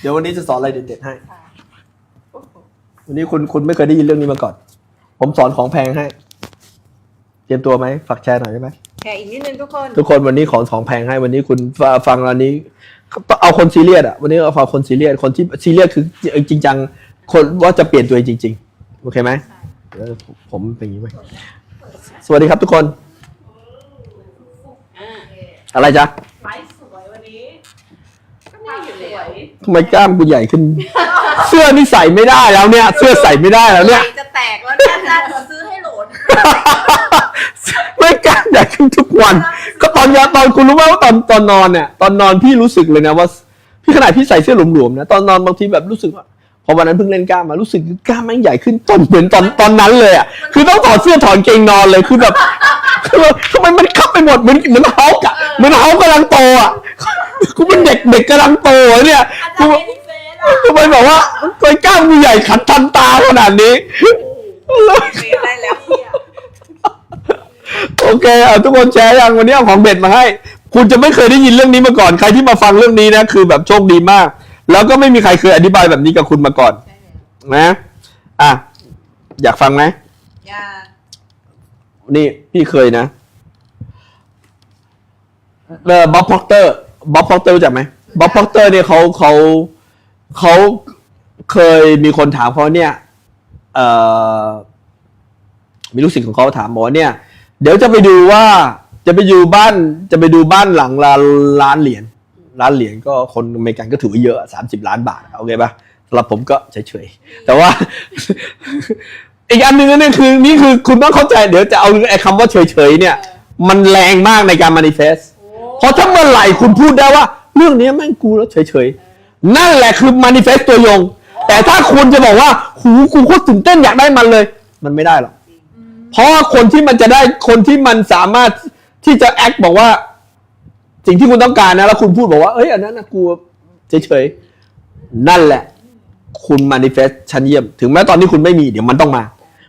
เดี๋ยววันนี้จะสอนอะไรเด็ดๆให้ค่ะโอ้โหวันนี้คุณคุณไม่เคยได้ยินเรื่องนี้มาก่อน ผมสอนของแพงให้ เตรียมตัวไหมฝากแชร์หน่อยได้ไหมแค่อีกนิดนึงทุกคน ทุกคนวันนี้ของของแพงให้ วันนี้คุณฟาฟังอันนี้ เอาคนซีเรียสอะ วันนี้เอาฟังคนซีเรียส คนที่ซีเรียสคือจริงจัง คนว่าจะเปลี่ยนตัวเองจริง ๆ โอเคไหมเดี๋ยวผมเป็นอย่างนี้ไหม สวัสดีครับทุกคนอ่าอะไรจ๊ะ ไลฟ์สวยวันนี้ ก็ไม่อยู่ ส แล้ว วย ทำไมกล้ามกูใหญ่ขึ้น เสื้อนี่ใส่ไม่ได้แล้วเนี่ย เสื้อใส่ไม่ได้แล้วเนี่ยใจจะแตกแล้วเนี่ยอาจารย์ซื้อให้โหลนไม่กล้ามใหญ่ขึ้นทุกวัน ก็ตอนยาตอนคุณรู้ไหมว่าตอนตอนนอนเนี่ยตอนนอนพี่รู้สึกเลยนะว่าพี่ขนาดพี่ใส่เสื้อหลวมๆนะตอนนอนบางทีแบบรู้สึกว่าพอวันนั้นเพิ่งเล่นกล้ามมารู้สึกกล้ามแม่งใหญ่ขึ้นตอนเหมือนตอนตอนนั้นเลยอะคือต้องถอดเสื้อถอดเกงนอนเลยคือแบบคือแบบทำไมมันคับไปหมดเหมือนเหมือนเฮาส์อะเหมือนเฮาส์กำลังโตอะ กูเป็นเด็กเด็กกำลังโตอะเนี่ยอากูจารย์เอ็นเฟสอะทำไมแบบว่าตัวกล้ามกูใหญ่ขัดทันตาขนาดนี้ไม่ได้แล้ว โอเคเอาทุกคนแชร์ยังวันนี้เอาของเด็ดมาให้ คุณจะไม่เคยได้ยินเรื่องนี้มาก่อน ใครที่มาฟังเรื่องนี้นะ คือแบบโชคดีมาก แล้วก็ไม่มีใครเคยอธิบายแบบนี้กับคุณมาก่อน นะ อะ อยากฟังไหม อยานี่พี่เคยนะเออบ๊อบพ็อกเตอร์ บ๊อบพ็อกเตอร์รู้จักไหมบ๊อบพ็อกเตอร์เนี่ยเขาเขาเขาเคยมีคนถามเขาเนี่ยเอ่อมีลูกศิษย์ของเขาถามบอกว่าเนี่ย เดี๋ยวจะไปดูว่าจะไปดูบ้านจะไปดูบ้านหลังละล้านเหรียญล้านเหรียญก็คนอเมริกันก็ถือว่าเยอะสามสิบล้านบาทโอเคปะสำหรับผมก็เฉยๆแต่ว่า อีกอันหนึ่งนั่นคือ นี่คือคุณต้องเข้าใจเดี๋ยวจะเอาไอ้คำว่าเฉยๆเนี่ย มันแรงมากในการ manifest เพราะถ้าเมื่อไหร่คุณพูดได้ว่า เรื่องนี้แม่งกูแล้วเฉยๆ นั่นแหละคือ manifest ตัวยง แต่ถ้าคุณจะบอกว่า หูกูโคตรตื่นเต้นอยากได้มันเลย มันไม่ได้หรอกเพราะคนที่มันจะได้คนที่มันสามารถที่จะ act บอกว่า สิ่งที่คุณต้องการนะแล้วคุณพูดบอกว่าเอ้ยอันนั้นนะกูเฉยๆนั่นแหละ คุณ manifest ชั้นเยี่ยม ถึงแม้ตอนนี้คุณไม่มีเดี๋ยวมันต้องมา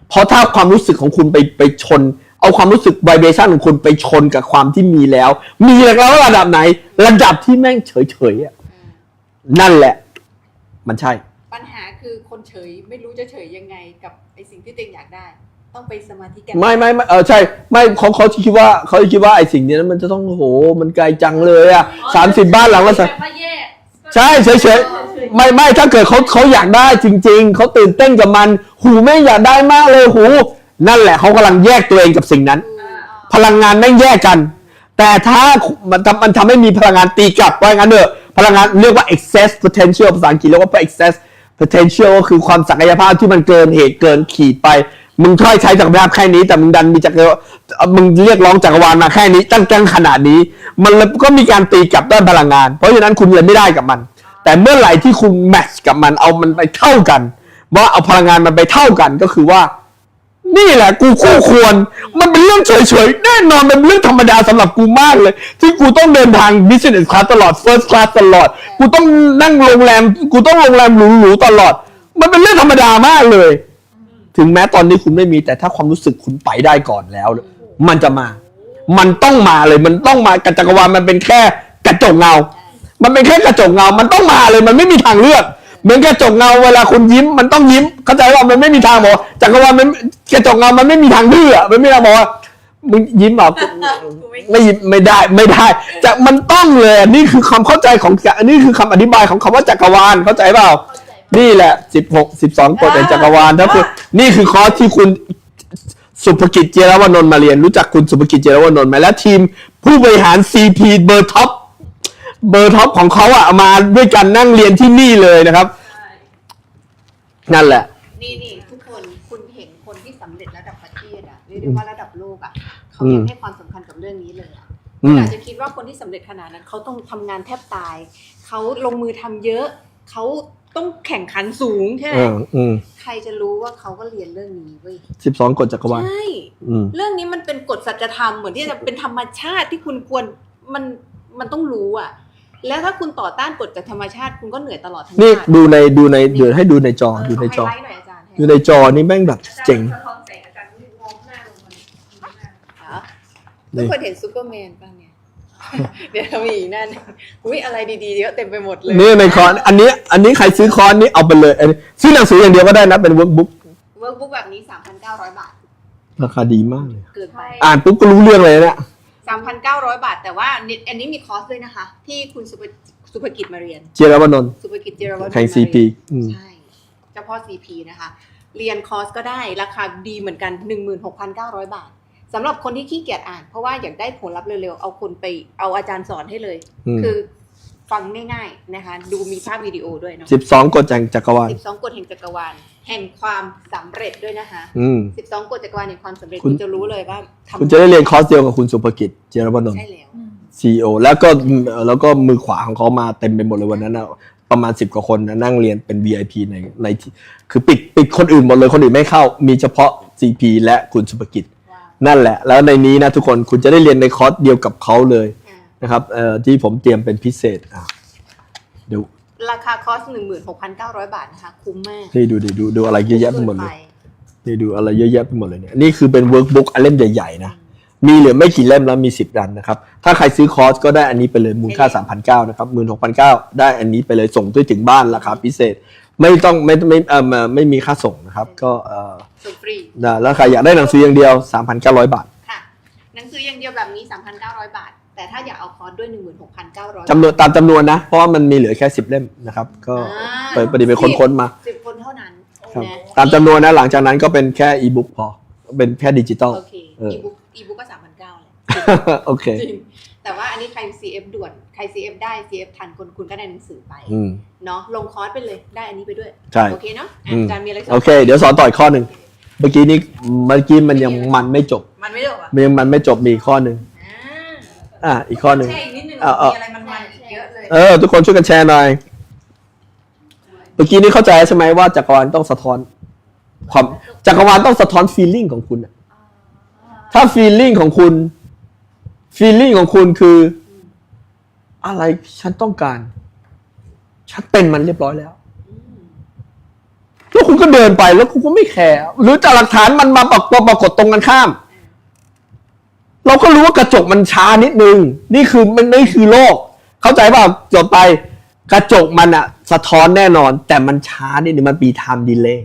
เพราะถ้าความรู้สึกของคุณไปไปชน เอาความรู้สึก vibration ของคุณไปชนกับความที่มีแล้ว มีแล้วระดับไหน ระดับที่แม่งเฉยๆอะนั่นแหละ มันใช่ ปัญหาคือคนเฉยไม่รู้จะเฉยยังไงกับไอสิ่งที่ตัวเองอยากได้ ต้องไปสมาธิกันไม่ไม่ไม่เออใช่ ไม่เขาเขาคิดว่าเขาคิดว่าไอ้สิ่งนี้มันจะต้องโอ้โหมันไกลจังเลยอะสามสิบบ้านหลังละสักแบบว่าแยกใช่เฉยๆไม่ไม่ถ้าเกิดเขาเขาอยากได้จริง ๆเขาตื่นเต้นกับมัน หูแม่งอยากได้มากเลยหู นั่นแหละเขากำลังแยกตัวเองกับสิ่งนั้น พลังงานแม่งแยกกัน แต่ถ้ามันทำมันทำให้มีพลังงานตีกลับว่างั้นเถอะพลังงานเรียกว่า excess potential ภาษาอังกฤษเรียกว่า excess potential ก็คือความศักยภาพที่มันเกินเหตุเกินขีดไป มึงค่อยใช้ศักยภาพแค่นี้ แต่มึงดันมีจักรมึงเรียกร้องจักรวาลมาแค่นี้ ตั้งตั้งขนาดนี้ มันเลยก็มีการตีกลับด้านพลังงาน เพราะฉะนั้นคุณเลยไม่ได้กับมัน แต่เมื่อไหร่ที่คุณแมทช์กับมันเอามันไปเท่ากัน ว่าเอาพลังงานมันไปเท่ากันก็คือว่า นี่แหละ กูคู่ควร มันเป็นเรื่องเฉยๆ แน่นอนมันเป็นเรื่องธรรมดาสำหรับกูมากเลย ที่กูต้องเดินทาง business class ตลอด first class ตลอด กูต้องนั่งโรงแรม กูต้องโรงแรมหรูๆตลอด มันเป็นเรื่องธรรมดามากเลย ถึงแม้ตอนนี้คุณไม่มีแต่ถ้าความรู้สึกคุณไปได้ก่อนแล้ว มันจะมา มันต้องมาเลย มันต้องมากระจักรวาลมันเป็นแค่กระจกเงา มันเป็นแค่กระจกเงา มันต้องมาเลย มันไม่มีทางเลือก เหมือนกระจกเงาเวลาคุณยิ้มมันต้องยิ้ม เข้าใจว่ามันไม่มีทางบอกว่าจักรวาลมันกระจกเงามันไม่มีทางดื้ออะมันไม่มีทางบอกว่ามึงยิ้มเหรอไม่ยิ้มไม่ได้ไม่ได้ จะมันต้องเลยอันนี่คือความเข้าใจของอันนี้คือคำอธิบายของคำว่าจักรวาลเข้าใจเปล่า นี่แหละสิบหกสิบสองกฎแห่งจักรวาลถ้าคือนี่คือคอร์สที่คุณสุภกิจเจรวนนท์มาเรียนรู้จักคุณสุภกิจเจรวนนท์ไหมและทีมผู้บริหาร CP เบอร์ท็อป เบอร์ท็อปของเขาอะมาด้วยกันนั่งเรียนที่นี่เลยนะครับ นั่นแหละ นี่นี่ทุกคนคุณเห็นคนที่สำเร็จระดับประเทศอะเรียกได้ว่าระดับโลกอะเขาอืยัมงให้ความสำคัญกับเรื่องนี้เลยอะอืม อาจจะคิดว่าคนที่สำเร็จขนาดนั้นเขาต้องทำงานแทบตาย เขาลงมือทำเยอะ เขาต้องแข่งขันสูงใช่ไหมเอออืมใครจะรู้ว่าเขาก็เรียนเรื่องนี้เว้ยสิบสองกฎจักรวาลใช่อืม เรื่องนี้มันเป็นกฎสัจธรรมเหมือนที่จะเป็นธรรมชาติที่คุณควรมันมันต้องรู้อะ แล้วถ้าคุณต่อต้านกฎจากธรรมชาติคุณก็เหนื่อยตลอดทั้งนี่ชาติดูในดูในเดี๋ยวให้ดูในจอดูในจอเาไฮไลท์หน่อยอาจารย์ดูในจอนี่แม่งแบบอาจารย์เจ๋งสะท้อนแสงอาจารย์งอมหน้าลงมาเหรอทุกคนเห็นซูเปอร์แมนป่ะเนี่ย เดี๋ยวมีอีกนั่นอุ้ยอะไรดีๆเยอะเต็มไปหมดเลย นี่ในคอร์สอันนี้อันนี้ใครซื้อคอร์สนี้เอาไปเลยอันนี้ซื้อหนังสืออย่างเดียวก็ได้นะเป็นเวิร์กบุ๊กเวิร์กบุ๊กแบบนี้ 3,900 บาท ราคาดีมากเลย เกินไป อ่านปุ๊บก็รู้เรื่องเลยเนี่ย 3,900 บาท แต่ว่าอันนี้มีคอร์สด้วยนะคะ ที่คุณสุภสุภกิจมาเรียน เจรวนนท์สุภกิจเจรวัฒน์แข่งมาเรียน CP อืม ใช่เฉพาะ CP นะคะ เรียนคอร์สก็ได้ราคาดีเหมือนกัน 16,900 บาทสำหรับคนที่ขี้เกียจอ่าน เพราะว่าอยากได้ผลลัพธ์เร็วๆ เอาคนไปเอาอาจารย์สอนให้เลย อืม คือฟังง่ายๆนะคะ ดูมีภาพวิดีโอด้วยเนาะ สิบสองกฎแห่งจักรวาล 12 กฎแห่งจักรวาล แห่งความสำเร็จด้วยนะคะอืม12กฎจักรวาลแห่งความสำเร็จคุณ คุณจะรู้เลยว่าทำคุณจะได้เรียนคอร์สเดียวกับคุณสุภกิจเจรวนนท์ ใช่แล้ว ซีอแล้วก็เอ่อแล้วก็มือขวาของเขามาเต็มไปหมดเลยวันนั้นนะประมาณสิบกว่าคนนะนั่งเรียนเป็น VIP ในในที่คือปิดปิดคนอื่นหมดเลยคนอื่นไม่เข้า มีเฉพาะ CP และคุณสุภกิจ ว้าวนั่นแหละ แล้วในนี้นะทุกคนคุณจะได้เรียนในคอร์สเดียวกับเขาเลยอ่านะครับเอ่อที่ผมเตรียมเป็นพิเศษอะเดี๋ยว ราคาคอร์ส16,900บาทนะคะ คุ้มมากนี่ดูดิดูดูอะไรเยอะแยะไปหมดเลยกินนี่ดูอะไรเยอะแยะไปหมดเลยเนี่ยนี่คือเป็นเวิร์กบุ๊กอันเล่มใหญ่ๆนะมีเหลือไม่กี่เล่มแล้วมี10ดันนะครับ ถ้าใครซื้อคอร์สก็ได้อันนี้ไปเลยมูลค่า3,900นะครับ16,900ได้อันนี้ไปเลยส่งด้วยถึงบ้านราคาพิเศษ ไม่ต้องไม่ไม่เอ่อไม่ไม่มีค่าส่งนะครับ ก็เอ่อส่งฟรีนะแล้วใครอยากได้หนังสืออย่างเดียว3,900บาทค่ะหนังสืออย่างเดียวแบบนี้3,900บาท แต่ถ้าอยากเอาคอร์สด้วย 16,900จำนวนตามจำนวนนะ เพราะว่ามันมีเหลือแค่ 10 เล่มนะครับ ก็อ่าเปิดประเดี๋ยวเป็นคนค้นมาสิบคนเท่านั้นครับนะตามจำนวนนะ หลังจากนั้นก็เป็นแค่อีบุ๊กพอ เป็นแค่ดิจิตอลโอเคเอออีบุ๊กอีบุ๊กก็3,900เลยโอเคจริงแต่ว่าอันนี้ใคร CF ด่วนใคร CF ได้ CF ทันคนคุณก็ได้หนังสือไปอืมเนาะลงคอร์สไปเลยได้อันนี้ไปด้วยใช่โอเคเนาะอะอืมอาจารย์มีอะไรสนโอเค เดี๋ยวสอนต่ออีกข้อหนึ่งเมื่อกี้นี้เมื่อกี้มันยังมันไม่จบ มันไม่จบอะมันยังมันไม่จบมีอีกข้อหนึ่ง อ่าอะอีกข้อหนึ่ง แช่อีกนิดนึงเอาเอามีอะไรมันมันๆอีกเยอะเลยเออ ทุกคนช่วยกันแชร์หน่อยเมื่อกี้นี้เข้าใจใช่ไหมว่าจักรวาลต้องสะท้อน ความจักรวาลต้องสะท้อนฟีลลิ่งของคุณอะถ้าฟีลลิ่งของคุณฟีลลิ่งของคุณคือ อะไรฉันต้องการ ฉันเป็นมันเรียบร้อยแล้ว แล้วคุณก็เดินไปแล้วคุณก็ไม่แคร์หรือจากหลักฐานมันมาปรากฏปรากฏตรงกันข้าม เราก็รู้ว่ากระจกมันช้านิดนึง นี่คือมันนี่คือโลก เข้าใจป่ะจบไปกระจกมันอะสะท้อนแน่นอน แต่มันช้านิดนึงมันมี time delay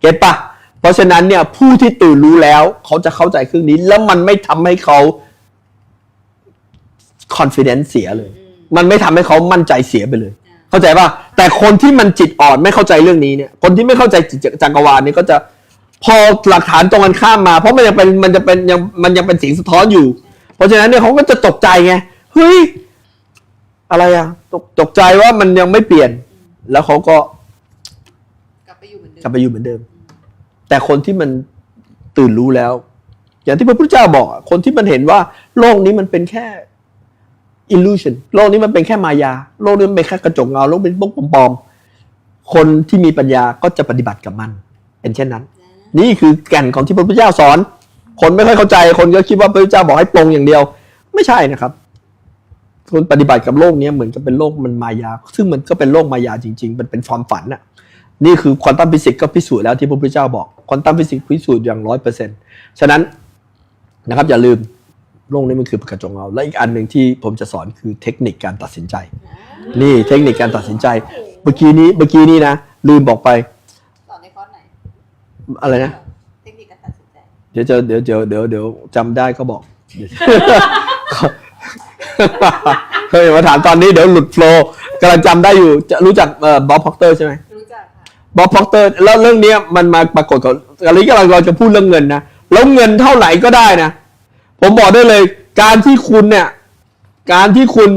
เก็ตปะเพราะฉะนั้นเนี่ยผู้ที่ตื่นรู้แล้วเขาจะเข้าใจเครื่องนี้ แล้วมันไม่ทำให้เขา confidence เสียเลย มันไม่ทำให้เขามั่นใจเสียไปเลย เข้าใจป่ะแต่คนที่มันจิตอ่อนไม่เข้าใจเรื่องนี้เนี่ย คนที่ไม่เข้าใจจิตจักรวาลนี่ก็จะ พอหลักฐานตรงกันข้ามมา เพราะมันยังเป็นมันจะเป็นยังมันยังเป็นเสียงสะท้อนอยู่ เพราะฉะนั้นเนี่ยเขาก็จะตกใจไงเฮ้ยอะไรอะตกตกใจว่ามันยังไม่เปลี่ยน แล้วเขาก็กลับไปอยู่เหมือนเดิกลับมไปอยู่เหมือนเดิม แต่คนที่มันตื่นรู้แล้ว อย่างที่พระพุทธเจ้าบอกอะคนที่มันเห็นว่า โลกนี้มันเป็นแค่ illusion โลกนี้มันเป็นแค่มายา โลกนี้มันเป็นแค่กระจกเงาโลกเป็นพวกปลอมๆคนที่มีปัญญาก็จะปฏิบัติกับมัน เป็นเช่นนั้น นี่คือแก่นของที่พระพุทธเจ้าสอน คนไม่ค่อยเข้าใจ คนก็คิดว่าพระพุทธเจ้าบอกให้ปรงอย่างเดียว ไม่ใช่นะครับคนปฏิบัติกับโลกนี้เหมือนกับเป็นโลกมันมายา ซึ่งมันก็เป็นโลกมายาจริง ๆ มันเป็นความฝันน่ะ นี่คือควอนตัมฟิสิกส์ก็พิสูจน์แล้วที่พระพุทธเจ้าบอกควอนตัมฟิสิกส์พิสูจน์อย่างร้อยเปอร์เซ็นต์ฉะนั้นนะครับอย่าลืมโลกนี้มันคือกระจกเงาและอีกอันหนึ่งที่ผมจะสอนคือเทคนิคการตัดสินใจ นี่เทคนิคการตัดสินใจ เมื่อกี้นี้เมื่อกี้นี้นะลืมบอกไป สอนในคอร์สไหน อะไรนะเทคนิคการตัดสินใจเดี๋ยวจะเดี๋ยวเดี๋ยวเดี๋ยวเดี๋ยวจำได้ก็บอกเดี๋ยวเคยมาถามตอนนี้เดี๋ยวหลุดโฟลว์กำลังจำได้อยู่จะรู้จักเอ่อบ๊อบพ็อกเตอร์ใช่ไหมรู้จักค่ะบ๊อบพ็อกเตอร์แล้วเรื่องเนี้ยมันมาปรากฏกับอันนี้กำลังเราจะพูดเรื่องเงินนะแล้วเงินเท่าไหร่ก็ได้นะ ผมบอกได้เลย การที่คุณเนี่ย การที่คุณ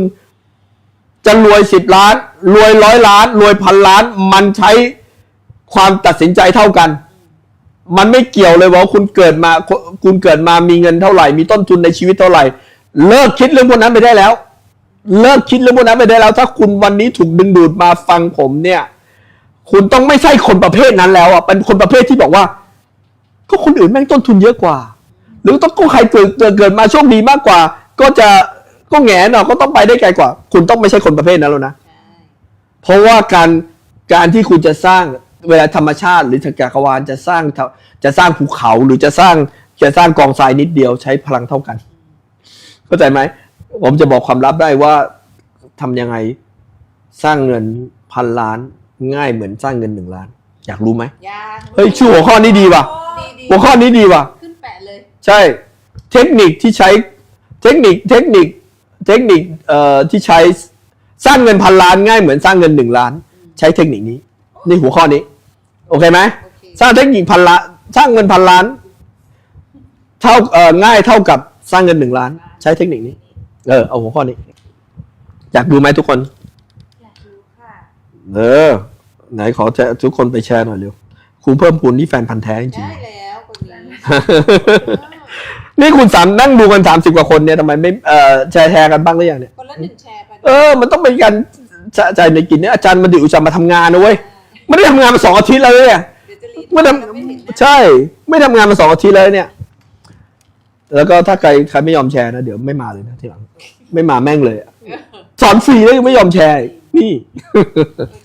จะรวยสิบล้าน รวยร้อยล้าน รวยพันล้าน มันใช้ความตัดสินใจเท่ากัน มันไม่เกี่ยวเลยว่าคุณเกิดมาคุณเกิดมามีเงินเท่าไหร่ มีต้นทุนในชีวิตเท่าไหร่ เลิกคิดเรื่องพวกนั้นไปได้แล้ว เลิกคิดเรื่องพวกนั้นไปได้แล้ว ถ้าคุณวันนี้ถูกดึงดูดมาฟังผมเนี่ย คุณต้องไม่ใช่คนประเภทนั้นแล้วอะเป็นคนประเภทที่บอกว่า ก็คนอื่นแม่งต้นทุนเยอะกว่า หรือต้องก็ใครเกิดเกิดมาโชคดีมากกว่า ก็จะก็แงนเนาะก็ต้องไปได้ไกลกว่า คุณต้องไม่ใช่คนประเภทนั้นแล้วนะเพราะว่าการการที่คุณจะสร้าง เวลาธรรมชาติหรือจักรวาลจะสร้างทะจะสร้างภูเขาหรือจะสร้างจะสร้างกองทรายนิดเดียวใช้พลังเท่ากัน เข้าใจไหมผมจะบอกความลับได้ว่าทำยังไงสร้างเงินพันล้านง่ายเหมือนสร้างเงินหนึ่งล้าน อยากรู้ไหมยาเฮ้ยชื่อหัวข้อนี้ดีว่ะดีดีหัวข้อนี้ดีว่ะขึ้นแปะเลยใช่ เทคนิคที่ใช้เทคนิคเทคนิคเทคนิคเอ่อที่ใช้สร้างเงินพันล้านง่ายเหมือนสร้างเงินหนึ่งล้าน ใช้เทคนิคนี้นี่หัวข้อนี้ โอเคไหมโอเคสร้างเทคนิคพันล้านสร้างเงินพันล้าน เท่าเอ่อง่ายเท่ากับสร้างเงินหนึ่งล้าน ใช้เทคนิคนี้ เออเอาหัวข้อนี้ อยากดูไหมทุกคน อยากรู้ค่ะเออ ไหนขอแชร์ทุกคนไปแชร์หน่อยเร็วครูเพิ่มพูนที่แฟนพันธ์แท้จริงได้แล้วคนนี้ๆ นี่คุณสามนั่งดูกันสามสิบกว่าคนเนี่ยทำไมไม่เอ่อแชร์แชร์กันบ้างหรือยังเนี่ย คนละหนึ่งแชร์ไปเออ มันต้องเป็นการจะใจในกินเนี่ยอาจารย์มันดิอุตส่าห์มาทำงานนะเว้ย ไม่ได้ทำงานมาสองอาทิตย์แล้วเนี่ยเดี๋ยวจะรีบไม่ทเราไม่เห็นหน้าำใช่ ไม่ทำงานมาสองอาทิตย์แล้วเนี่ย แล้วก็ถ้าใครใครไม่ยอมแชร์นะเดี๋ยวไม่มาเลยนะทีหลังไม่มาแม่งเลยอะสอนฟรีแล้วยังไม่ยอมแชร์อีกนี่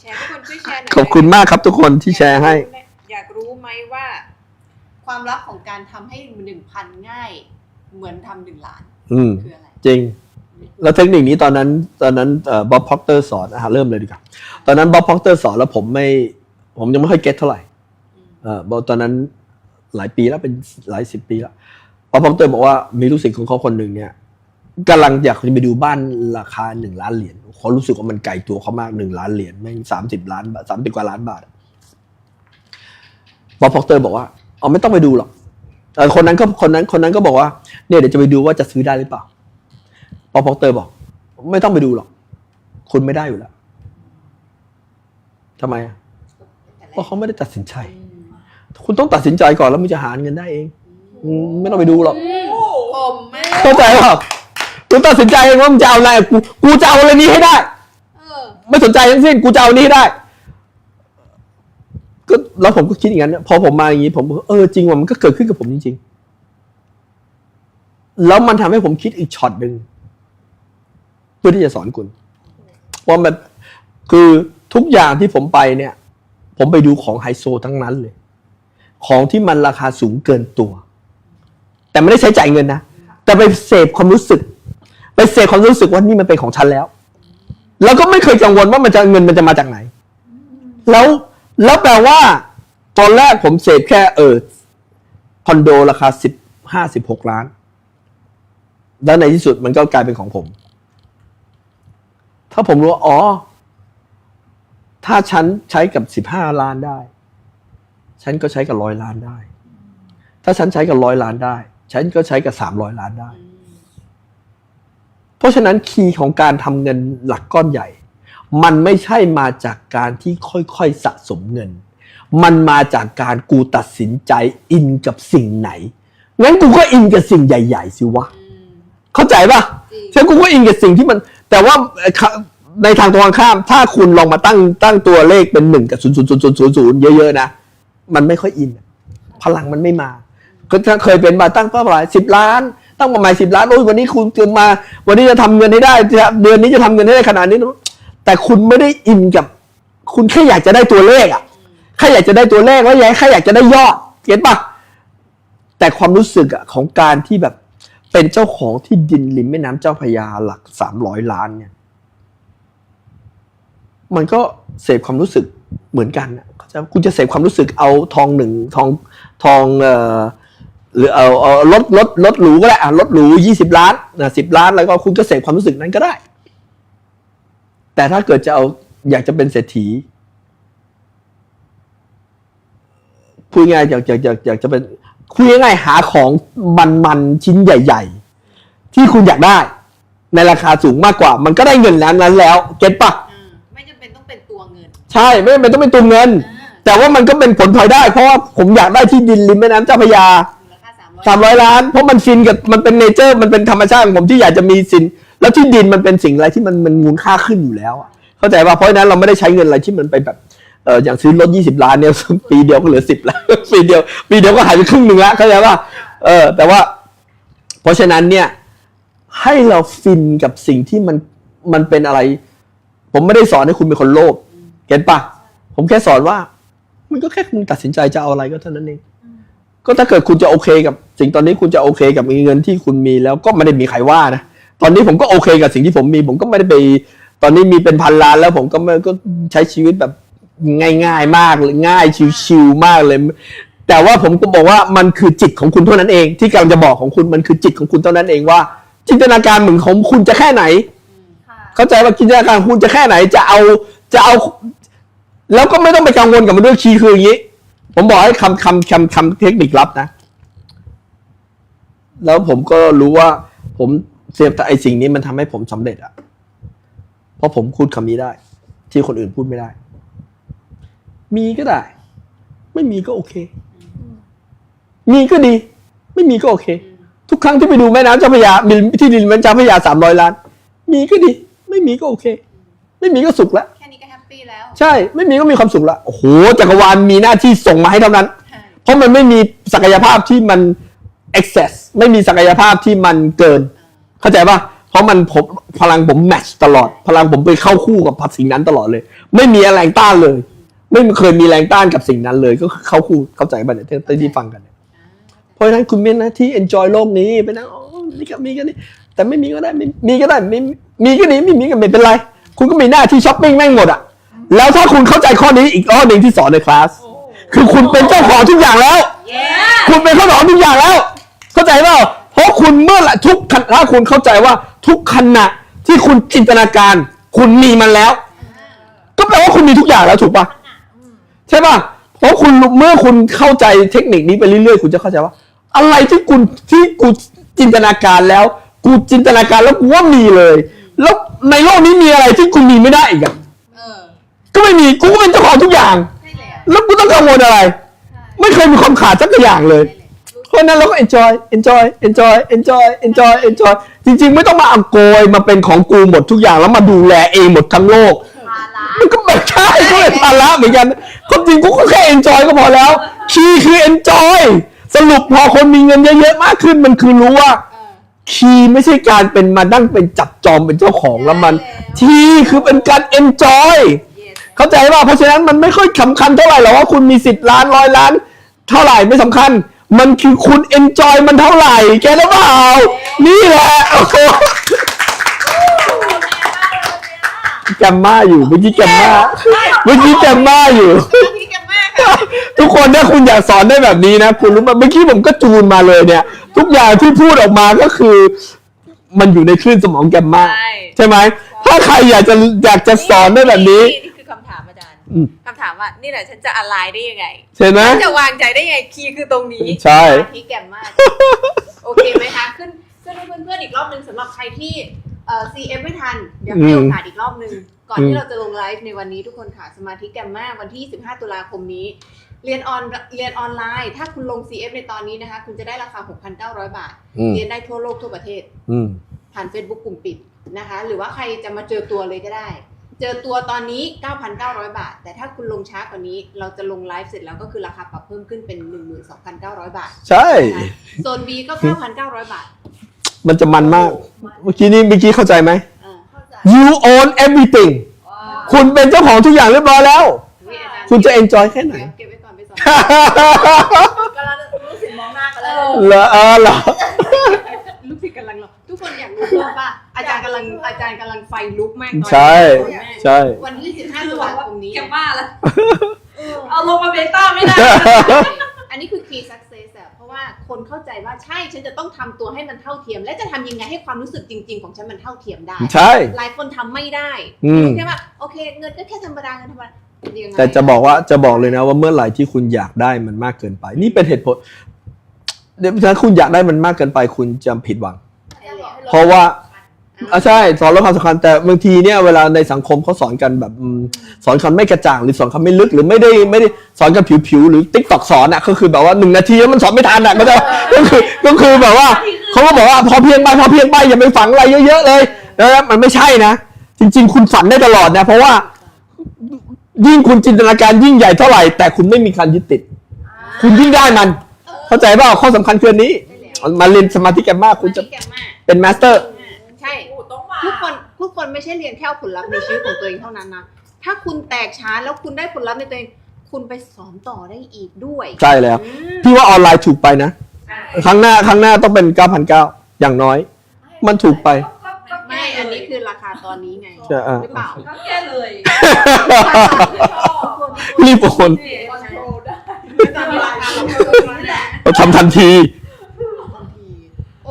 แชร์ทุกคนช่วยแชร์หน่อยขอบคุณมากครับทุกคนที่แชร์ให้ อยากรู้ไหมว่า ความลับของการทำให้หนึ่งพันง่าย เหมือนทำหนึ่งล้านอืม คืออะไร จริง แล้วเทคนิคนี้ตอนนั้นตอนนั้นบ๊อบพ็อกเตอร์สอนอะเริ่มเลยดีกว่าตอนนั้นบ๊อบพ็อกเตอร์สอนแล้วผมไม่ผมยังไม่ค่อยเก็ตเท่าไหร่เออบตอนนั้นหลายปีแล้วเป็นหลายสิบปีแล้วบ๊อบพ็อกเตอร์บอกว่ามีลูกศิษย์ของเขาคนหนึ่งเนี่ยกำลังอยากจะไปดูบ้านราคาหนึ่งล้านเหรียญเขารู้สึกว่ามันไกลตัวเขามากหนึ่งล้านเหรียญแม่งสามสิบล้านบาทสามสิบกว่าล้านบาทบ๊อบพ็อกเตอร์บอกว่าเอาไม่ต้องไปดูหรอกคนนั้นก็คนนั้นคนนั้นก็บอกว่าเนี่ยเดี๋ยวจะไปดูว่าจะซื้อได้หรือเปล่า ปอปอกเตอร์บอก ไม่ต้องไปดูหรอก คุณไม่ได้อยู่แล้วทำไมอะเพราะเขาไม่ได้ตัดสินใจ คุณต้องตัดสินใจก่อนแล้วมึงจะหาเงินได้เองอืมไม่ต้องไปดูหรอก ผมแม่เข้าใจป่ะคุณตัดสินใจเองว่ามึงจะเอาอะไรกูกูจะเอาอะไรนี้ให้ได้ เออไม่สนใจทั้งสิ้นกูจะเอาอันนี้ให้ได้ ก็แล้วผมก็คิดอย่างนั้นพอผมมาอย่างนี้ผมก็เออจริงว่ามันก็เกิดขึ้นกับผมจริงๆ แล้วมันทำให้ผมคิดอีกช็อตหนึ่งเพื่อที่จะสอนคุณว่ามันคือทุกอย่างที่ผมไปเนี่ย ผมไปดูของไฮโซทั้งนั้นเลย ของที่มันราคาสูงเกินตัว แต่ไม่ได้ใช้จ่ายเงินนะแต่ไปเสพความรู้สึก ไปเสพความรู้สึกว่านี่มันเป็นของฉันแล้ว แล้วก็ไม่เคยกังวลว่ามันจะเงินมันจะมาจากไหน แล้วแล้วแปลว่า ตอนแรกผมเสพแค่เออคอนโดราคาสิบห้าสิบหกล้าน แล้วในที่สุดมันก็กลายเป็นของผม ถ้าผมรู้ว่าอ๋อ ถ้าฉันใช้กับสิบห้าล้านได้ ฉันก็ใช้กับร้อยล้านได้ ถ้าฉันใช้กับร้อยล้านได้ ฉันก็ใช้กับสามร้อยล้านได้ เพราะฉะนั้นคีย์ของการทำเงินหลักก้อนใหญ่ มันไม่ใช่มาจากการที่ค่อยๆสะสมเงิน มันมาจากการกูตัดสินใจอินกับสิ่งไหน งั้นกูก็อินกับสิ่งใหญ่ ๆ สิวะ เข้าใจป่ะจริงฉะนั้นกูก็อินกับสิ่งที่มัน แต่ว่าในทางตรงกันข้าม ถ้าคุณลองมาตั้งตั้งตัวเลขเป็นหนึ่งกับศูนย์ศูนย์ศูนย์ศูนย์ศูนย์ศูนย์เยอะๆนะ มันไม่ค่อยอิน พลังมันไม่มา ก็เคยเป็นมาตั้งเป้าหมายสิบล้าน ตั้งเป้าหมายสิบล้านโอ้ยวันนี้คุณเกินมา วันนี้จะทำเงินให้ได้ เดือนนี้จะทำเงินให้ได้ขนาดนี้นะแต่คุณไม่ได้อินกับ คุณแค่อยากจะได้ตัวเลขอะแค่อยากจะได้ตัวเลขแล้วอยากแค่อยากจะได้ยอดเก็ตปะแต่ความรู้สึกอะของการที่แบบ เป็นเจ้าของที่ดินริมแม่น้ำเจ้าพระยาหลักสามร้อยล้านเนี่ย มันก็เสพความรู้สึกเหมือนกันอะเข้าจะคุณจะเสพความรู้สึกเอาทองหนึ่งทองทองเอ่อหรือเอาเอารถรถรถหรูก็ได้อะรถหรูยี่สิบล้านนะสิบล้านแล้วก็คุณก็เสพความรู้สึกนั้นก็ได้ แต่ถ้าเกิดจะเอาอยากจะเป็นเศรษฐีพูดง่ายอยากอยากอยากอยากจะเป็น คุยง่ายๆหาของมันๆชิ้นใหญ่ ๆ ที่คุณอยากได้ ในราคาสูงมากกว่า มันก็ได้เงินนั้นนั้นแล้ว เก็ตปะอ่าไม่จำเป็นต้องเป็นตัวเงินใช่ไม่จำเป็นต้องเป็นตัวเงิน อ่าแต่ว่ามันก็เป็นผลพลอยได้ เพราะว่าผมอยากได้ที่ดินริมแม่น้ำเจ้าพระยา มูลค่าสามร้อยสามร้อยล้าน เพราะมันฟินกับมันเป็นเนเจอร์มันเป็นธรรมชาติของผมที่อยากจะมีสิน แล้วที่ดินมันเป็นสิ่งอะไรที่มันมันมูลค่าขึ้นอยู่แล้วอะเข้าใจป่ะเพราะฉะนั้นเราไม่ได้ใช้เงินอะไรที่มันไปแบบ เอออย่างซื้อรถยี่สิบล้านเนี่ยปีเดียวก็เหลือสิบล้านปีเดียว ปีเดียวก็หายไปครึ่งหนึ่งละเข้าใจป่ะเออ แต่ว่า เพราะฉะนั้นเนี่ย ให้เราฟินกับสิ่งที่มันมันเป็นอะไร ผมไม่ได้สอนให้คุณเป็นคนโลภเก็ตปะผมแค่สอนว่า มันก็แค่คุณตัดสินใจจะเอาอะไรก็เท่านั้นเองก็ถ้าเกิดคุณจะโอเคกับ สิ่งตอนนี้คุณจะโอเคกับเงินที่คุณมีแล้วก็ไม่ได้มีใครว่านะตอนนี้ผมก็โอเคกับสิ่งที่ผมมี ผมก็ไม่ได้ไป ตอนนี้มีเป็นพันล้านแล้วผมก็ไม่ก็ใช้ชีวิตแบบ ง่ายๆมากเลยง่ายชิวๆมากเลย แต่ว่าผมก็บอกว่ามันคือจิตของคุณเท่านั้นเอง ที่กำลังจะบอกของคุณมันคือจิตของคุณเท่านั้นเองว่า จินตนาการเหมือนของคุณจะแค่ไหนค่ะเข้าใจว่าจินตนาการของคุณจะแค่ไหนจะเอาจะเอา แล้วก็ไม่ต้องไปกังวลกับมันด้วยคีย์คืออย่างนี้ ผมบอกให้คำคำคำคำเทคนิคลับนะ แล้วผมก็รู้ว่า ผมเสียบไอสิ่งนี้มันทำให้ผมสำเร็จอะเพราะผมพูดคำนี้ได้ ที่คนอื่นพูดไม่ได้ มีก็ได้ ไม่มีก็โอเค มีก็ดี ไม่มีก็โอเค ทุกครั้งที่ไปดูแม่น้ำเจ้าพระยามีที่ดินแม่น้ำเจ้าพระยาสามร้อยล้าน มีก็ดี ไม่มีก็โอเค ไม่มีก็สุขแล้วแค่นี้ก็แฮปปี้แล้ว ใช่ ไม่มีก็มีความสุขละโอ้โหจักรวาลมีหน้าที่ส่งมาให้เท่านั้นใช่เพราะมันไม่มีศักยภาพที่มัน excess ไม่มีศักยภาพที่มันเกิน เข้าใจป่ะเพราะมันผมพลังผมแมทช์ตลอด พลังผมไปเข้าคู่กับสิ่งนั้นตลอดเลย ไม่มีแรงต้านเลย ไม่เคยมีแรงต้านกับสิ่งนั้นเลยก็คือเข้าคู่เข้าใจป่ะเนี่ยที่ที่ฟังกันเนี่ยเพราะฉะนั้นคุณมีหน้าที่ enjoy โลกนี้ไปนั่งอ๋อนี่ก็มีก็นี่แต่ไม่มีก็ได้ไม่มีก็ได้ไม่มีก็ดีไม่มีก็ไม่เป็นไร คุณก็มีหน้าที่ช้อปปิ้งแม่งหมดอะแล้วถ้าคุณเข้าใจข้อนี้อีกข้อหนึ่งที่สอนในคลาสคือคุณเป็นเจ้าของทุกอย่างแล้วเย้คุณเป็นเจ้าของทุกอย่างแล้ว เข้าใจเปล่าเพราะคุณเมื่อไหร่ทุกขณะถ้าคุณเข้าใจว่าทุกขณะที่คุณจินตนาการ คุณมีมันแล้ว ก็แปลว่าคุณมีทุกอย่างแล้วถูกปะ ใช่ปะเพราะคุณเมื่อคุณเข้าใจเทคนิคนี้ไปเรื่อยๆ คุณจะเข้าใจว่า อะไรที่คุณที่กูจินตนาการแล้ว กูจินตนาการแล้วกูว่ามีเลย แล้วในโลกนี้มีอะไรที่คุณมีไม่ได้อีกอะเออก็ไม่มีกูก็เป็นเจ้าของทุกอย่าง ใช่แหละแล้วกูต้องกังวลอะไร ไม่เคยมีความขาดสักอย่างเลย เพราะฉะนั้นเราก็ enjoy enjoy enjoy enjoy enjoy enjoy จริงๆ ไม่ต้องมาเอาโกยมาเป็นของกูหมดทุกอย่างแล้วมาดูแลเองหมดทั้งโลกภาระ มันก็แบบใช่ก็เป็นภาระเหมือนกันความจริงกูก็แค่ enjoy ก็พอแล้วคีย์คือ enjoy สรุปพอคนมีเงินเยอะๆมากขึ้นมันคือรู้ว่าเออคีย์ไม่ใช่การเป็นมาดั้งเป็นจับจอมเป็นเจ้าของแล้วมัน ทีคือเป็นการ enjoy yes เข้าใจป่ะเพราะฉะนั้นมันไม่ค่อยสำคัญเท่าไหร่หรอกว่าคุณมีสิบล้านร้อยล้าน เท่าไหร่ไม่สำคัญ มันคือคุณ enjoy มันเท่าไหร่แกรู้เปล่านี่แหละ โอ้โหแกมมาอยู่เมื่อกี้แกมมาเมื่อกี้แกมมาอยู่ พี่กันมากค่ะทุกคนถ้าคุณอยากสอนได้แบบนี้นะ คุณรู้ไหมเมื่อกี้ผมก็จูนมาเลยเนี่ย ทุกอย่างที่พูดออกมาก็คือ มันอยู่ในคลื่นสมองแกมมา ใช่ใช่ไหม ถ้าใครอยากจะอยากจะสอนได้แบบนี้ นี่คือคำถามอาจารย์อืม คำถามว่า นี่แหละฉันจะอะไรได้ยังไง ใช่ไหม ฉันจะวางใจได้ยังไงคีย์คือตรงนี้ใช่ พี่แกมมาก โอเคไหมคะ ขึ้นขึ้นให้เพื่อนๆอีกรอบหนึ่งสำหรับใครที่เอ่อ CF ไม่ทัน เดี๋ยวให้โอกาสอีกรอบหนึ่งก่อนอืที่มเราจะลงไลฟ์ในวันนี้ทุกคนค่ะ สมาธิแกมมาวันที่25ตุลาคมนี้ เรียนออนเรียนออนไลน์ ถ้าคุณลง CF ในตอนนี้นะคะ คุณจะได้ราคา 6,900 บาท อืม เรียนได้ทั่วโลกทั่วประเทศ อืม ผ่าน Facebook กลุ่มปิดนะคะ หรือว่าใครจะมาเจอตัวเลยก็ได้ เจอตัวตอนนี้ 9,900 บาท แต่ถ้าคุณลงช้ากว่านี้ เราจะลงไลฟ์เสร็จแล้วก็คือราคาปรับเพิ่มขึ้นเป็น 12,900 บาทใช่ นะคะโซน B ก็ 9,900 บาท มันจะมันมาก เมื่อกี้นี้เมื่อกี้เข้าใจไหมอ่าเข้าใจ you own everything ว้าว คุณเป็นเจ้าของทุกอย่างเรียบร้อยแล้ว อุ๊ยอาจารย์คุณจะ enjoy แค่ไหน เก็บไว้ก่อนไปสอนกำลังรู้สึกมองหน้ากันเอแล้วอเหรอเออเหรอ ลูกศิษย์กำลังรอทุกคนอยากรู้เพิ่มป่ะอาจารย์กำลังอาจารย์กำลังไฟลุกมากตอนนี้ใช่ใช่ วันที่15ตุลาคมนี้ แกบ้าแล้วเอาลงมาเบต้าไม่ได้ อันนี้คือ key success อะเพราะ ว่าคนเข้าใจว่าใช่ฉันจะต้องทำตัวให้มันเท่าเทียม และจะทำยังไงให้ความรู้สึกจริง ๆ ของฉันมันเท่าเทียมได้ใช่หลายคนทำไม่ได้อืมใช่ป่ะโอเค เงินก็แค่ธรรมดาเงินธรรมดายังไงแต่จะบอกว่าจะบอกเลยนะว่าเมื่อไหร่ที่คุณอยากได้มันมากเกินไป นี่เป็นเหตุผลเดี๋ยวถ้าคุณอยากได้มันมากเกินไป คุณจะผิดหวัง เพราะว่า อะใช่สอนลดความสำคัญแต่บางทีเนี่ยเวลาในสังคมเขาสอนกันแบบอืมสอนคำไม่กระจ่างหรือสอนคำไม่ลึกหรือไม่ได้ไม่ได้สอนกันผิวๆหรือติ๊กตอกสอนอะก็คือแบบว่าหนึ่งนาทีแล้วมันสอนไม่ทันอะก็จะก็คือก็คือแบบว่าเขาก็บอกว่าพอเพียงไปพอเพียงไปอย่าไปฝังอะไรเยอะ ๆ เลยแล้วมันไม่ใช่นะ จริง ๆ คุณฝันได้ตลอดนะ เพราะว่ายิ่งคุณจินตนาการยิ่งใหญ่เท่าไหร่ แต่คุณไม่มีการยึดติด คุณยิ่งได้มัน เข้าใจเปล่าข้อสำคัญคืออันนี้มาเรียนสมาธิแกมมากคุณจะเป็นมาสเตอร์ ม ทุกคนทุกคนไม่ใช่เรียนแค่เอาผลลัพธ์ในชีวิตของตัวเองเท่านั้นนะ ถ้าคุณแตกฉานแล้วคุณได้ผลลัพธ์ในตัวเอง คุณไปสอนต่อได้อีกด้วยใช่แล้วอืมพี่ว่าออนไลน์ถูกไปนะ ครั้งหน้าครั้งหน้าต้องเป็น 9,900 อย่างน้อย มันถูกไปก็ตอนนี้ไงใช่อะ หรือเปล่า ก็แก้เลยรีบโอนนี่คอนโทรลได้ตอนนี้ราคาลงมาแหละ เราทำทันทีทันที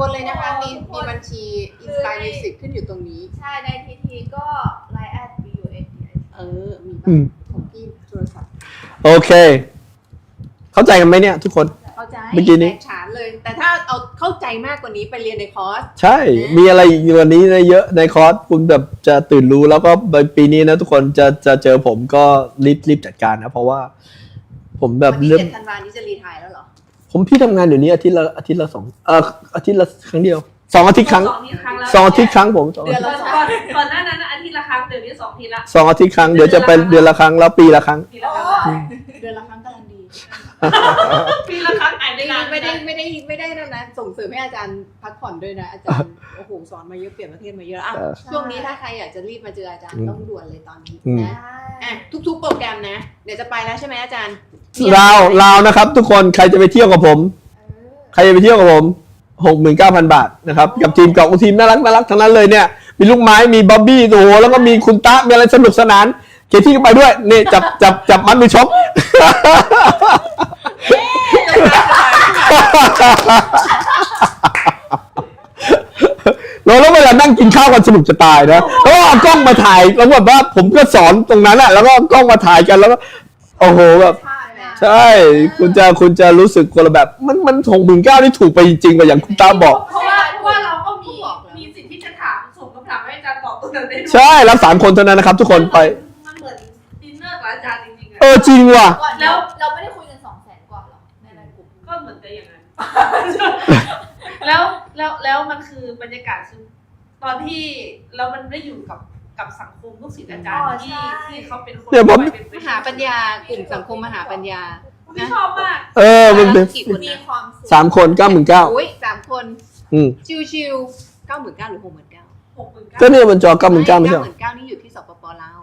โอนเลยนะคะ มีมีบัญชีอินสตา Music ขึ้นอยู่ตรงนี้ ใช่ในทีทีก็ไลน์แอด B U N D I เออ มีอืม ของพี่โทรศัพท์โอเค เข้าใจกันไหมเนี่ย ทุกคน เข้าใจเมื่อกี้นี้ แตกฉานเลย แต่ถ้าเอาเข้าใจมากกว่านี้ไปเรียนในคอร์ส ใช่ มีอะไรอีกกว่านี้ในเยอะในคอร์สคุณแบบจะตื่นรู้แล้วก็ปีนี้นะทุกคนจะจะเจอผมก็รีบรีบจัดการนะ เพราะว่า ผมแบบวันที่เริ่ม เจ็ดธันวานี้จะรีไทายแล้วเหรอ ผมพี่ทำงานเดี๋ยวนี้อาทิตย์ละอาทิตย์ละสองเอ่ออาทิตย์ละครั้งเดียวสองอาทิตย์ครั้งสองอาทิตย์ครั้งแล้วสองอาทิตย์ครั้งผมสองเดือาอนทิตย์ละก่อนก่อนหน้านั้นอาทิตย์ละครั้งเดี๋ยวนี้สองทีละสองอาทิตย์ครั้งเดี๋ยวจะเป็นเดือนละครั้งแล้วปีละครั้งทีละครั้งเดือนละครั้งกำลังดี ไปไม่นานไม่ได้ไม่ได้ไม่ได้นะนะส่งเสริมให้อาจารย์พักผ่อนด้วยนะอาจารย์โอ้โหสอนมาเยอะเปลี่ยนประเทศมาเยอะอะเออช่วงนี้ถ้าใครอยากจะรีบมาเจออาจารย์อืมต้องด่วนเลยตอนนี้อืมนะอะทุก ๆ โปรแกรมนะ เดี๋ยวจะไปแล้วใช่ไหมอาจารย์ลาวลาวนะครับ ทุกคนใครจะไปเที่ยวกับผม ใครจะไปเที่ยวกับผมหกหมื่นเก้าพันบาทนะครับกับทีมเก่าทีมน่ารักน่ารักทั้งนั้นเลยเนี่ยมีลูกไม้มีบ๊อบบี้โอ้โหแล้วก็มีคุณตะมีอะไรสนุกสนานเคที่ก็ไปด้วยนี่จับจับจับมัดมือชก เราแล้วเวลานั่งกินข้าวกันสนุกจะตายนะแล้วก็เอากล้องมาถ่ายแล้วแบบว่าผมก็สอนตรงนั้นแหละแล้วก็เอากล้องมาถ่ายกันแล้วก็โอ้โหแบบ ใช่ คุณจะคุณจะรู้สึกคนละแบบ มันมันหกหมื่นเก้าที่ถูกไปจริงๆว่าอย่างคุณตาบอก เพราะว่าเพราะว่าเราก็มีมีสิทธิ์ที่จะถามส่งคำถามให้อาจารย์ตอบตรงนั้นได้ด้วยใช่รับสามคนเท่านั้นนะครับ ทุกคนไป มันเหมือนดินเนอร์กับอาจารย์จริงๆอะเออจริงว่ะ แล้วเราไม่ แล้วแล้วแล้วมันคือบรรยากาศคือตอนที่แล้วมันได้อยู่กับกับสังคมลูกศิษย์อาจารย์ที่ที่เขาเป็นคนเนี่ยผมมหาปัญญากลุ่มสังคมมหาปัญญา ที่ชอบมาก เออมันเป็นกี่คนมีนะความสุขสามคนเก้าหมื่นเก้าโอ้ยสามคน อืมชิวๆเก้าหมื่นเก้าหรือหกหมื่นเก้าหกหมื่นก็เก้าเนี่ยมันจอเก้าหมื่นเก้าไม่ใช่เก้าเหรหอมื่นเก้านี่อยู่ที่สปปลาว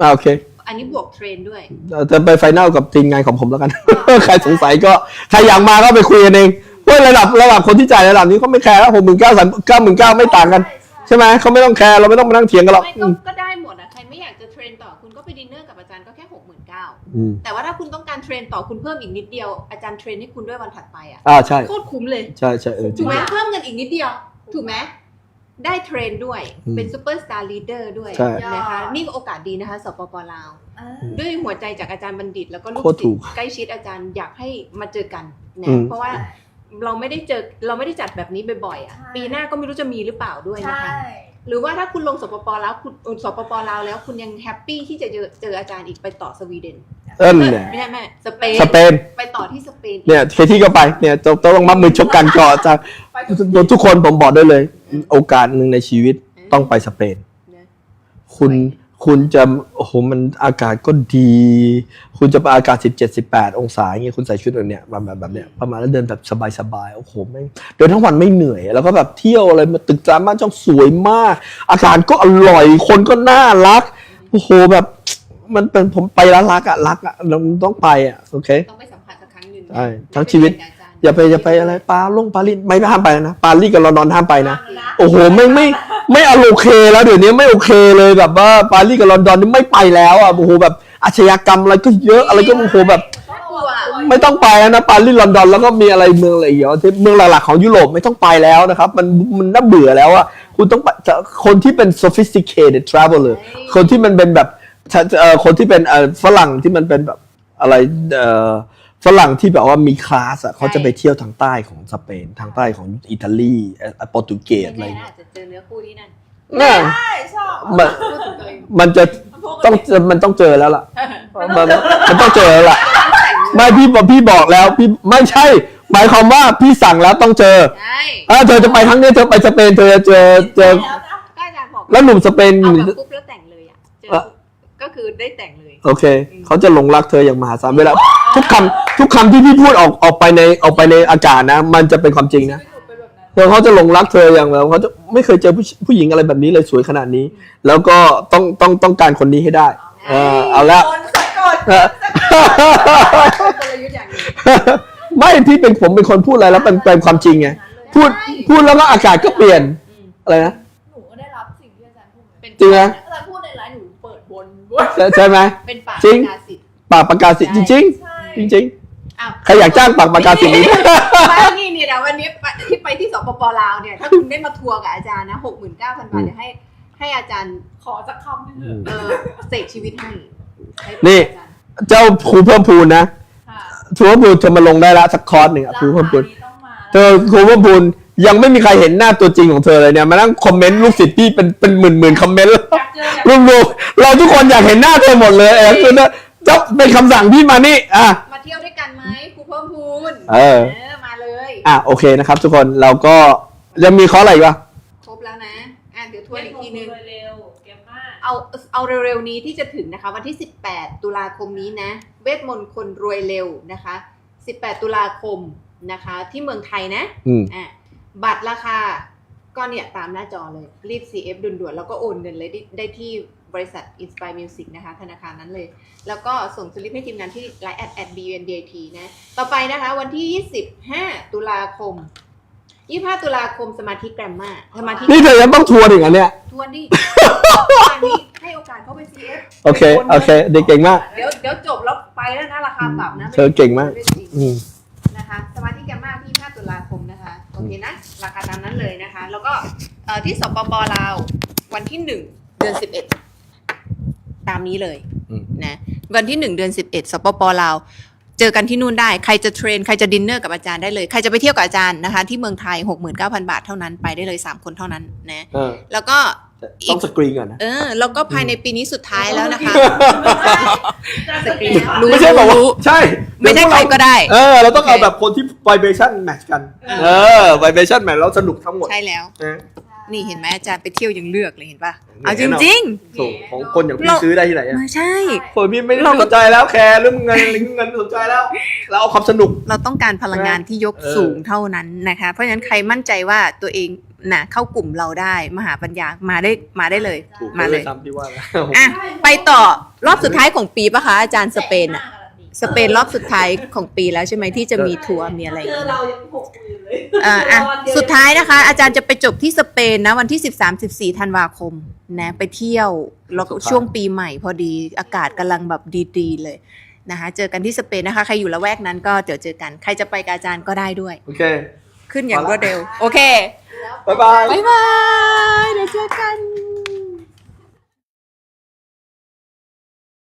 อ่าโอเค อันนี้บวกเทรนด้วยจะไปไฟนอลกับทีมงานของผมแล้วกัน ใครสงสัยก็ใครอยากมาก็ไปคุยกันเองเพราะระดับระดับคนที่จ่ายระดับนี้เขาไม่แคร์แล้วหกหมื่นเก้าสามเก้าหมื่นเก้าไม่ต่างกัน ใช่ไหมเขาไม่ต้องแคร์เราไม่ต้องมานั่งเถียงกันหรอก ไม่อืก็มก็ได้หมดอะใครไม่อยากจะเทรนต่อคุณก็ไปดินเนอร์กับอาจารย์ก็แค่หกหมื่นเก้าอืม แต่ว่าถ้าคุณต้องการเทรนต่อคุณเพิ่มอีกนิดเดียวอาจารย์เทรนให้คุณด้วยวันถัดไปอะอ่าใช่ โคตรคุ้มเลย ใช่ใช่เออจริถูงกไหมเพิ่มเงินอีกนิดเดียว ถูกไหม ได้เทรนด้วย อืมเป็นซูเปอร์สตาร์ลีดเดอร์ด้วยใช่ นะคะนี่โอกาสดีนะคะสปปลาวอ่าด้วยหัวใจจากอาจารย์บัณฑิต แล้วก็ลูกโคตรศิถูษกย์ใกล้ชิดอาจารย์อยากให้มาเจอกันอืนะม เพราะว่าเราไม่ได้เจอเราไม่ได้จัดแบบนี้บ่อยๆอะใช่ปีหน้าก็ไม่รู้จะมีหรือเปล่าด้วยใช่นะคะ หรือว่าถ้าคุณลงสปปลาวคุณเออสปปลาวแล้วคุณยังแฮปปี้ที่จะเจอเจออาจารย์อีกไปต่อสวีเดนเอิ้นเนี่ยไม่ใช่แม่สเปนสเปนไปต่อที่สเปนอีก เนี่ยเคที่ก็ไปเนี่ยต้องต้องมัดมือชกกันก่อนจาก ทุกคนผมบอกได้เลย โอกาสหนึ่งในชีวิตต้องไปสเปนนะคุณคุณจะโอ้โหมันอากาศก็ดี คุณจะไปอากาศ 17 18 องศาอย่างเงี้ยคุณใส่ชุดแบบเนี้ยแบบแบบแบบเนี้ยประมาณแล้วเดินแบบสบายๆโอ้โหไม่งเดินทั้งวันไม่เหนื่อย แล้วก็แบบเที่ยวอะไรมาตึกจามบ้านช่องสวยมาก อากาศก็อร่อยคนก็น่ารักโอ้โหแบบมันเป็นผมไปแล้วรักอะรักอะเราต้องไปอะโอเคต้องไปสัมผัสสักครั้งหนึ่งใช่ทั้งชีวิต อย่าไปอย่าไปอะไรปาลงปารีสไม่ห้ามไปนะปารีสกับลอนดอนห้ามไปนะโอ้โหไม่ไม่ไม่เอาโอเคแล้วเดี๋ยวนี้ไม่โอเคเลยแบบว่าปารีสกับลอนดอนนี่ไม่ไปแล้วอะโอ้โหแบบอาชญากรรมอะไรก็เยอะอะไรก็โอ้โหแบบกลัวไม่ต้องไปแล้วนะปารีสลอนดอนแล้วก็มีอะไรเมืองอะไรอีกเยอะที่เมืองหลักๆของยุโรปไม่ต้องไปแล้วนะครับ มันมันน่าเบื่อแล้วอะคุณต้องไปคนที่เป็น sophisticated traveler คนที่มันเป็นแบบเอ่อคนที่เป็นเอ่อฝรั่งที่มันเป็นแบบอะไรเอ่อ ฝรั่งที่แบบว่ามีคลาสอะเขาจะไปเที่ยวทางใต้ของสเปน ทางใต้ของอิตาลีเอ่อโปรตุเกสอะไรไม่แน่นะเงี้ยอาจจะเจอเนื้อคู่ที่นั่นน่าใช่ชอบมันพูดถึงตัวเองมันจะต้องมันต้องเจอแล้วล่ะ มันมันต้องเจอแล้วล่ะ ไม่พี่บอกพี่บอกแล้วพี่ไม่ใช่ หมายความว่าพี่สั่งแล้วต้องเจอใช่อ่าเธอจะไปครั้งนี้เธอไปสเปนเธอจะเจอเจอแล้วนะก็อาจารย์บอกแล้วหนุ่มสเปน คือได้แต่งเลย โอเค เขาจะหลงรักเธออย่างมหาศาลเวลาทุกคำทุกคำที่พี่พูดออกออกไปในออกไปในอากาศนะ มันจะเป็นความจริงนะ เป็นแบบนั้นเธอเขาจะหลงรักเธออย่างแบบเขาจะไม่เคยเจอผู้ผู้หญิงอะไรแบบนี้เลยสวยขนาดนี้ แล้วก็ต้องต้องต้องการคนนี้ให้ได้เออเอาละคนสะกดเออกลยุทธ์อย่างนี้ไม่พี่เป็นผมเป็นคนพูดอะไรแล้วเป็นเป็นความจริงไงพูดพูดแล้วก็อากาศก็เปลี่ยนอืมอะไรนะ หนูก็ได้รับสิ่งที่อาจารย์พูดเหมือนกันเป็นริงไหมอาจารย์พูด ใช่ใช่ไหม เป็นปากจริง กาสิทธิ์ปากประกาศสิทธิ์จริง ใช่ๆ จริง อ้าวๆ ใครอยากจ้างปากประกาศสิทธิ์นี้ ไม่นี่เนี่ยเดี๋ยววันนี้ไปที่ไปที่สปปลาวเนี่ย ถ้าคุณได้มาทัวร์กับอาจารย์นะหกหมื่นเก้าพันบาทเดี๋ยวให้ให้อาจารย์ขอสักคำหนึงเถอะเออเสกชีวิตให้ให้นี่ อาจารย์เจ้าครูเพิ่มพูนนะค่ะครูเพิ่มพูนจะมาลงได้ละสักคอร์สหนึ่งอะครูเพิ่มพูนราคานี้ต้องมาเธอครูเพิ่มพูน ยังไม่มีใครเห็นหน้าตัวจริงของเธอเลยเนี่ยมานั่งคอมเมนต์ลูกศิษย์พี่เป็นเป็นหมื่นหมื่นๆคอมเมนต์แล้วอยากเจออยากรวมๆเราทุกคนอยากเห็นหน้าเธอหมดเลยเออคือนะเจ้าเป็นคำสั่งพี่มานี่อะ มาเที่ยวด้วยกันไหมครูเพิ่มพูนเออ มาเลยอะโอเคนะครับ ทุกคนเราก็ยังมีข้ออะไรอีกวะครบแล้วนะอะเดี๋ยวทวนอีกทีนึงเร็วเก็บมาก เอาเอาเร็วๆนี้ที่จะถึงนะคะ วันที่ 18 ตุลาคมนี้นะ เวทมนต์คนรวยเร็วนะคะ 18 ตุลาคมนะคะ ที่เมืองไทยนะอืมอะ บัตรราคาก็เนี่ยตามหน้าจอเลย รีบ CF ด่วนๆ แล้วก็โอนเงินเลยได้ได้ที่บริษัท Inspire Music นะคะ ธนาคารนั้นเลย แล้วก็ส่งสลิปให้ทีมงานที่ Line แอดแอด BNDT นะ ต่อไปนะคะ วันที่ 25 ตุลาคม 25 ตุลาคมสมาธิแกรมมาสมาธินี่เธอยังต้องทัวร์ถึงอันเนี้ยทวนดิ อันนี้ให้โอกาสเขาไป CF โอเค โอเคเด็กเก่งมาก เดี๋ยวเดี๋ยวจบแล้วไปแล้วนะ ราคาปรับนะเธอเก่งมากไได้จริงอืม นะคะ สมาธิแกรมมาที่ 5 ตุลาคมนะคะ โอเคนะ ราคาตามนั้นเลยนะคะ แล้วก็เอ่อที่สปปลาววันที่1เดือน11ตามนี้เลยอืมนะวันที่1เดือน11สปปลาวเจอกันที่นู่นได้ ใครจะเทรน ใครจะดินเนอร์กับอาจารย์ได้เลย ใครจะไปเที่ยวกับอาจารย์นะคะ ที่เมืองไทย 69,000 บาทเท่านั้น ไปได้เลย 3 คนเท่านั้นนะเออแล้วก็ ต้องสกรีนก่อนนะ เออแล้วก็ภายในปีนี้สุดท้ายแล้วนะคะ สกรีนรู้ไม่ใช่บอกว่ารู้ ใช่ไม่ใช่ใครก็ได้ เออ เราต้องเอาโอเคแบบคนที่ vibration match กัน เออ vibration match แล้วสนุกทั้งหมดใช่แล้ว นะนี่เห็นไหมอาจารย์ไปเที่ยวยังเลือกเลยเห็นป่ะแน่เอาจนอนริงส่งของคนอย่างพี่ซื้อได้ที่ไหนๆอะไม่ใช่ คนพี่ไม่ได้สนใจแล้วแคร์เรื่องเงินเรื่องเงินไม่สนใจแล้ว เราเอาความสนุก เราต้องการพลังงานที่ยกเออสูงเท่านั้นนะคะ เพราะฉะนั้นใครมั่นใจว่าตัวเอง น่ะเข้ากลุ่มเราได้มหาปัญญามาได้มาได้เลย ถูกมาเลยทำพี่ว่าแล้วอะไปต่อรอบสุดท้ายของปีปะคะอาจารย์สเปนอะสเปนรอบสุดท้ายของปีแล้วใช่ไหมที่จะมีทัวร์มีอะไรอย่างเจอเงี้ย เรายังหกหมื่นเลยอ่าอะรวันเวสุดท้ายนะคะ อาจารย์จะไปจบที่สเปนนะ วันที่ 13 14ธันวาคมนะไปเที่ยวแล้วก็ช่วงปีใหม่พอดีอากาศกำลังแบบดีๆเลยนะคะเจอกันที่สเปนนะคะ ใครอยู่ละแวกนั้นก็เดี๋ยวเจอกัน ใครจะไปกับอาจารย์ก็ได้ด้วย โอเค ขึ้นอย่างรวดเร็ว โอเค บ๊ายบายบ๊